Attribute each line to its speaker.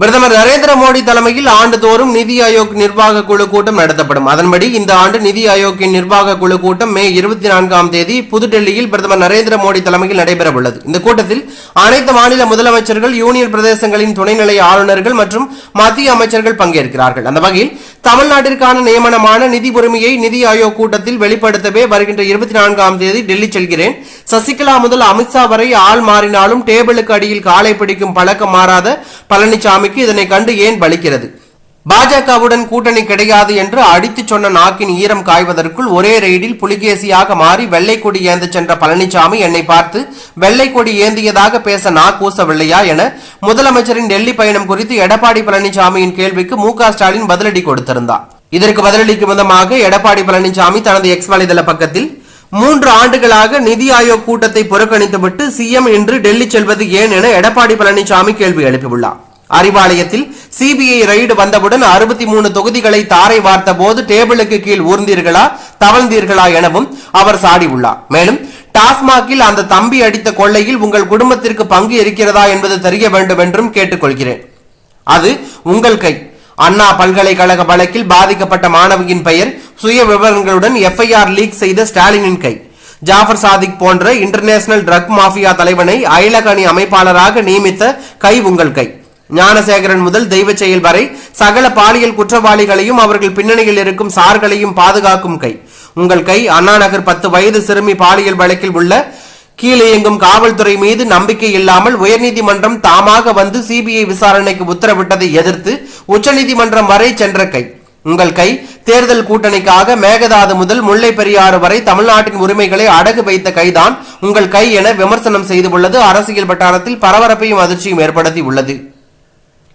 Speaker 1: பிரதமர் நரேந்திர மோடி தலைமையில் ஆண்டுதோறும் நிதி ஆயோக் நிர்வாக குழு கூட்டம் நடத்தப்படும். அதன்படி இந்த ஆண்டு நிதி ஆயோக்கின் நிர்வாக குழு கூட்டம் மே இருபத்தி நான்காம் தேதி புதுடெல்லியில் பிரதமர் நரேந்திர மோடி தலைமையில் நடைபெற உள்ளது இந்த கூட்டத்தில் அனைத்து மாநில முதலமைச்சர்கள் யூனியன் பிரதேசங்களின் துணைநிலை ஆளுநர்கள் மற்றும் மத்திய அமைச்சர்கள் பங்கேற்கிறார்கள். அந்த வகையில் தமிழ்நாட்டிற்கான நியமனமான நிதி உரிமையை நிதி ஆயோக் கூட்டத்தில் வெளிப்படுத்தவே வருகின்ற இருபத்தி நான்காம் தேதி டெல்லி செல்கிறேன். சசிகலா முதல் அமித்ஷா வரை ஆள் மாறினாலும் டேபிளுக்கு அடியில் காலை பிடிக்கும் பழக்கம் மாறாத பழனிசாமி பழனிசாமிக்கு இதனை கண்டு ஏன் பலிக்கிறது? பாஜகவுடன் கூட்டணி கிடையாது என்று அடித்து சொன்ன நாக்கின் ஈரம் காய்வதற்குள் ஒரே ரெய்டில் புலிகேசியாக மாறி வெள்ளை கொடி ஏந்த சென்ற பழனிசாமி என்னை பார்த்து வெள்ளை கொடி ஏந்தியதாக பேச நா கூசவில்லையா என முதலமைச்சரின் டெல்லி பயணம் குறித்து எடப்பாடி பழனிசாமியின் கேள்விக்கு மு ஸ்டாலின் பதிலடி கொடுத்திருந்தார். இதற்கு பதிலளிக்கும் விதமாக எடப்பாடி பழனிசாமி தனது எக்ஸ் வலைதள பக்கத்தில் மூன்று ஆண்டுகளாக நிதி ஆயோக் கூட்டத்தை புறக்கணித்துவிட்டு சிஎம் இன்று டெல்லி செல்வது ஏன் என எடப்பாடி பழனிசாமி கேள்வி எழுப்பியுள்ளார். அறிவாலயத்தில் சிபிஐ ரைடு வந்தவுடன் அறுபத்தி மூணு தொகுதிகளை தாரை வார்த்த போது டேபிளுக்கு கீழ் ஊர்ந்தீர்களா தவழ்ந்தீர்களா எனவும் அவர் சாடியுள்ளார் மேலும் டாஸ்மாகில் அந்த தம்பி அடித்த கொள்ளையில் உங்கள் குடும்பத்திற்கு பங்கு இருக்கிறதா என்பது தெரிய வேண்டும் என்றும் கேட்டுக்கொள்கிறேன். அது உங்கள் கை. அண்ணா பல்கலைக்கழக வழக்கில் பாதிக்கப்பட்ட மாணவியின் பெயர் சுய விவரங்களுடன் எஃப்ஐஆர் லீக் செய்த ஸ்டாலினின் கை. ஜாஃபர் சாதிக் போன்ற இன்டர்நேஷனல் ட்ரக் மாஃபியா தலைவனை அயலக அணி அமைப்பாளராக நியமித்த கை உங்கள் கை. ஞானசேகரன் முதல் தெய்வ செயல் வரை சகல பாலியல் குற்றவாளிகளையும் அவர்கள் பின்னணியில் இருக்கும் சார்களையும் பாதுகாக்கும் கை. உங்கள் கை அண்ணா நகர் பத்து வயது சிறுமி பாலியல் வழக்கில் உள்ள கீழே இயங்கும் காவல்துறை மீது நம்பிக்கை இல்லாமல் உயர்நீதிமன்றம் தாமாக வந்து சிபிஐ விசாரணைக்கு உத்தரவிட்டதை எதிர்த்து உச்சநீதிமன்றம் வரை சென்ற கை. உங்கள் கை தேர்தல் கூட்டணிக்காக மேகதாது முதல் முல்லை பெரியாறு வரை தமிழ்நாட்டின் உரிமைகளை அடகு வைத்த கைதான் உங்கள் கை என விமர்சனம் செய்துள்ளது. அரசியல் வட்டாரத்தில் பரபரப்பையும் அதிர்ச்சியும் ஏற்படுத்தி உள்ளது